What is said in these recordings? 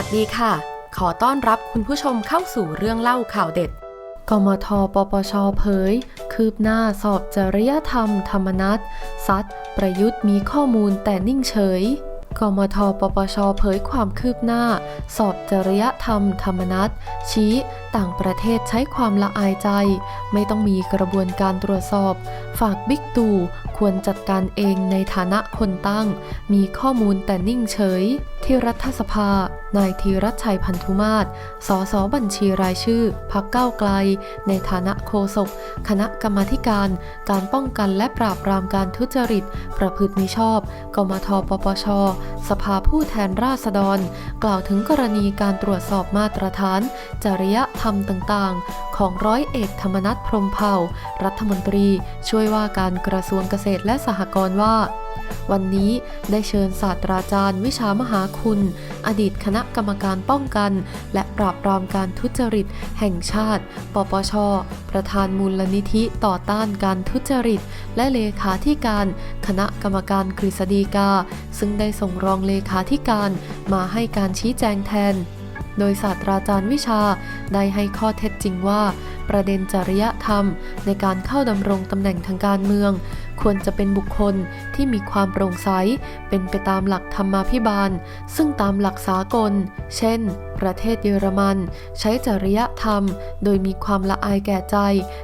วัสดีค่ะ ขอต้อนรับคุณผู้ชมเข้าสู่เรื่องเล่าข่าวเด็ด กมทปปชเผย คืบหน้าสอบจริยธรรม ธรรมนัตซัดประยุทธ์มีข้อมูลแต่นิ่งเฉย กมทปปชเผยความคืบหน้า สอบจริยธรรม ธรรมนัตชี้ต่างประเทศใช้ความละอายใจ ไม่ต้องมีกระบวนการตรวจสอบ ฝากบิ๊กตู่ ควรจัดการเองในฐานะคนตั้ง มีข้อมูลแต่นิ่งเฉย ที่รัฐสภา นายธีรชัยพันธุมาศสสบัญชีรายชื่อ พักเก้าไกล ในฐานะโฆษกคณะกรรมการ การป้องกันและปราบปรามการทุจริต ประพฤติมิชอบ กมทปปช สภาผู้แทนราษฎร กล่าวถึงกรณีการตรวจสอบมาตรฐาน จริยธรรมต่างๆ ของร้อยเอกธรรมนัฐพรมเผ่า รัฐมนตรีช่วยว่าการกระทรวงเกษตรและสหกรณ์ว่า วันนี้ได้เชิญศาสตราจารย์วิชามหาคุณ อดีตคณะกรรมการป้องกัน และปราบปรามการทุจริต แห่งชาติ ปปช ประธานมูลนิธิต่อต้านการทุจริต และเลขาธิการ คณะกรรมการกฤษฎีกา ซึ่งได้ส่งรองเลขาธิการมาให้การชี้แจงแทน โดยศาสตราจารย์วิชาได้ให้ข้อเท็จจริงว่า ประเด็นจริยธรรม ในการเข้าดำรงตำแหน่งทางการเมือง ควรจะเป็นบุคคลที่มีความโปร่งใส เป็นไปตามหลักธรรมาภิบาล ซึ่งตามหลักสากล เช่น ประเทศเยอรมัน ใช้จริยธรรม โดยมีความละอายแก่ใจ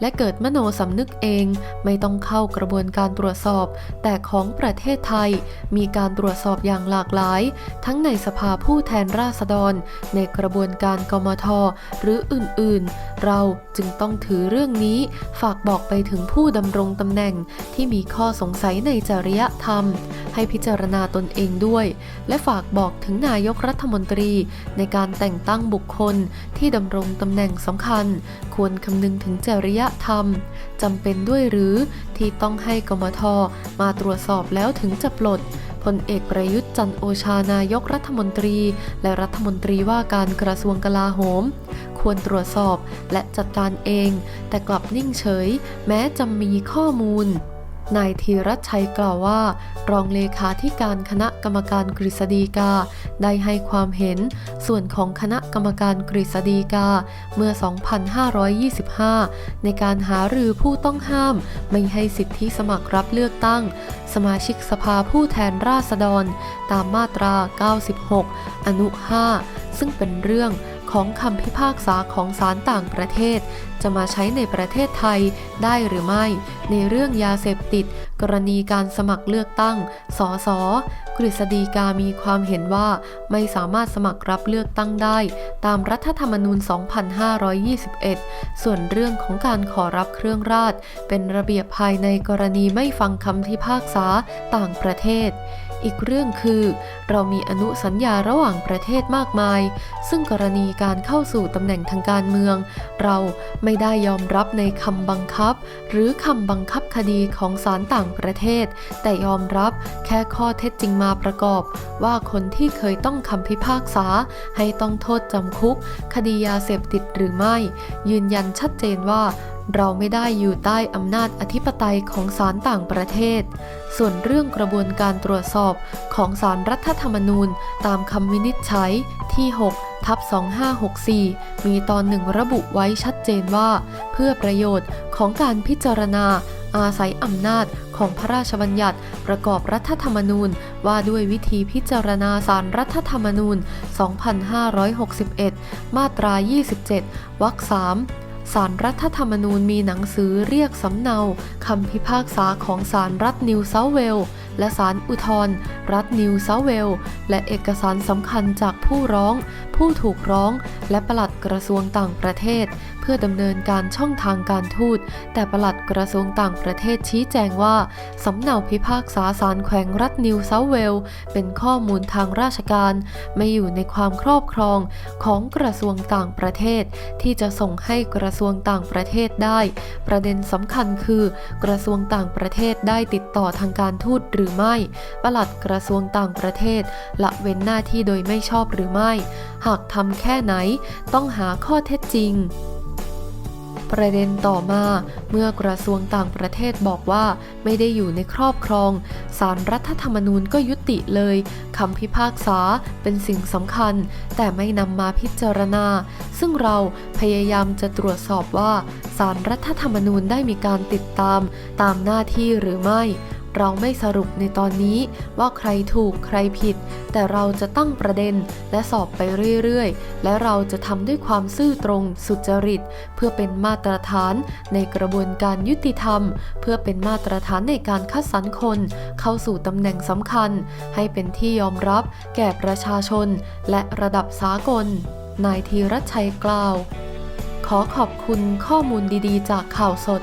และเกิดมโนสำนึกเอง ไม่ต้องเข้ากระบวนการตรวจสอบ แต่ของประเทศไทย มีการตรวจสอบอย่างหลากหลาย ทั้งในสภาผู้แทนราษฎร ในกระบวนการกมท หรืออื่นๆ เราจึงต้องถือเรื่องนี้ฝากบอกไปถึงผู้ดำรงตำแหน่งที่มีข้อสงสัยในจริยธรรม ให้พิจารณาตนเองด้วย และฝากบอกถึงนายกรัฐมนตรี ในการแต่งตั้งบุคคลที่ดำรงตำแหน่งสำคัญ ควรคำนึงถึงจริยธรรมจำเป็นด้วยหรือที่ต้องให้กมทมาตรวจสอบแล้วถึงจะปลด พลเอกประยุทธ์จันโอชานายกรัฐมนตรี และรัฐมนตรีว่าการกระทรวงกลาโหม ควรตรวจสอบและจัดการเอง แต่กลับนิ่งเฉย แม้จะมีข้อมูล นายธีรชัยกล่าวว่า รองเลขาธิการคณะกรรมการกฤษฎีกา ได้ให้ความเห็น ส่วนของคณะกรรมการกฤษฎีกา เมื่อ 2525 ในการหารือผู้ต้องห้าม ไม่ให้สิทธิสมัครรับเลือกตั้ง สมาชิกสภาผู้แทนราษฎร ตามมาตรา 96 อนุ 5 ซึ่งเป็นเรื่อง ของคำพิพากษาของศาลต่างประเทศ จะมาใช้ในประเทศไทยได้หรือไม่ ในเรื่องยาเสพติด กรณีการสมัครเลือกตั้ง สส กฤษฎีกามีความเห็นว่าไม่สามารถสมัครรับเลือกตั้งได้ ตามรัฐธรรมนูญ 2521 ส่วนเรื่องของการขอรับเครื่องราช เป็นระเบียบภายในกรณีไม่ฟังคำพิพากษาต่างประเทศ อีกเรื่องคือ เรามีอนุสัญญาระหว่างประเทศมากมาย ซึ่งกรณีการเข้าสู่ตำแหน่งทางการเมือง เราไม่ได้ยอมรับในคำบังคับ หรือคำบังคับคดีของศาลต่างประเทศ แต่ยอมรับแค่ข้อเท็จจริงมาประกอบ ว่าคนที่เคยต้องคำพิพากษา ให้ต้องโทษจำคุก คดียาเสพติดหรือไม่ ยืนยันชัดเจนว่า เราไม่ได้อยู่ใต้อำนาจอธิปไตยของศาลต่างประเทศ ส่วนเรื่องกระบวนการตรวจสอบของศาลรรัฐธรรมนูญ ตามคำวินิจฉัยที่ 6 ทับ 2564 มีตอนหนึ่งระบุไว้ชัดเจนว่า เพื่อประโยชน์ของการพิจารณาอาศัยอำนาจของพระราชบัญญัติประกอบรัฐธรรมนูญ ว่าด้วยวิธีพิจารณาสารรัฐธรรมนูญ 2561 มาตรา 27 วรรค 3 สารรัฐธรรมนูญมีหนังสือเรียกสำเนาคำพิพากษาของศาลรัฐนิวเซาเวลส์ และศาลอุทธร์รัฐนิวเซาเวล และเอกสารสำคัญจากผู้ร้อง ผู้ถูกร้อง และปลัดกระทรวงต่างประเทศ เพื่อดำเนินการช่องทางการทูต แต่ปลัดกระทรวงต่างประเทศชี้แจงว่า สำเนาพิพากษาศาลแขวงรัฐนิวเซาเวล เป็นข้อมูลทางราชการ ไม่อยู่ในความครอบครองของกระทรวงต่างประเทศ ที่จะส่งให้กระทรวงต่างประเทศได้ ประเด็นสำคัญคือ กระทรวงต่างประเทศได้ติดต่อทางการทูตหรือรือไม่ ปลัดกระทรวงต่างประเทศ ละเว้นหน้าที่โดยไม่ชอบหรือไม่ หากทำแค่ไหน ต้องหาข้อเท็จจริงประเด็นต่อมาเมื่อกระทรวงต่างประเทศบอกว่าไม่ได้อยู่ในครอบครอง สารรัฐธรรมนูญก็ยุติเลยคำพิพากษาเป็นสิ่งสำคัญ แต่ไม่นำมาพิจารณา ซึ่งเราพยายามจะตรวจสอบว่า สารรัฐธรรมนูญได้มีการติดตาม ตามหน้าที่หรือไม่ เราไม่สรุปในตอนนี้ว่าใครถูกใครผิด แต่เราจะตั้งประเด็นและสอบไปเรื่อยๆ และเราจะทำด้วยความซื่อตรงสุจริต เพื่อเป็นมาตรฐานในกระบวนการยุติธรรม เพื่อเป็นมาตรฐานในการคัดสรรคน เข้าสู่ตำแหน่งสำคัญ ให้เป็นที่ยอมรับแก่ประชาชน และระดับสากล นายธีรชัยกล่าว ขอขอบคุณข้อมูลดีๆ จากข่าวสด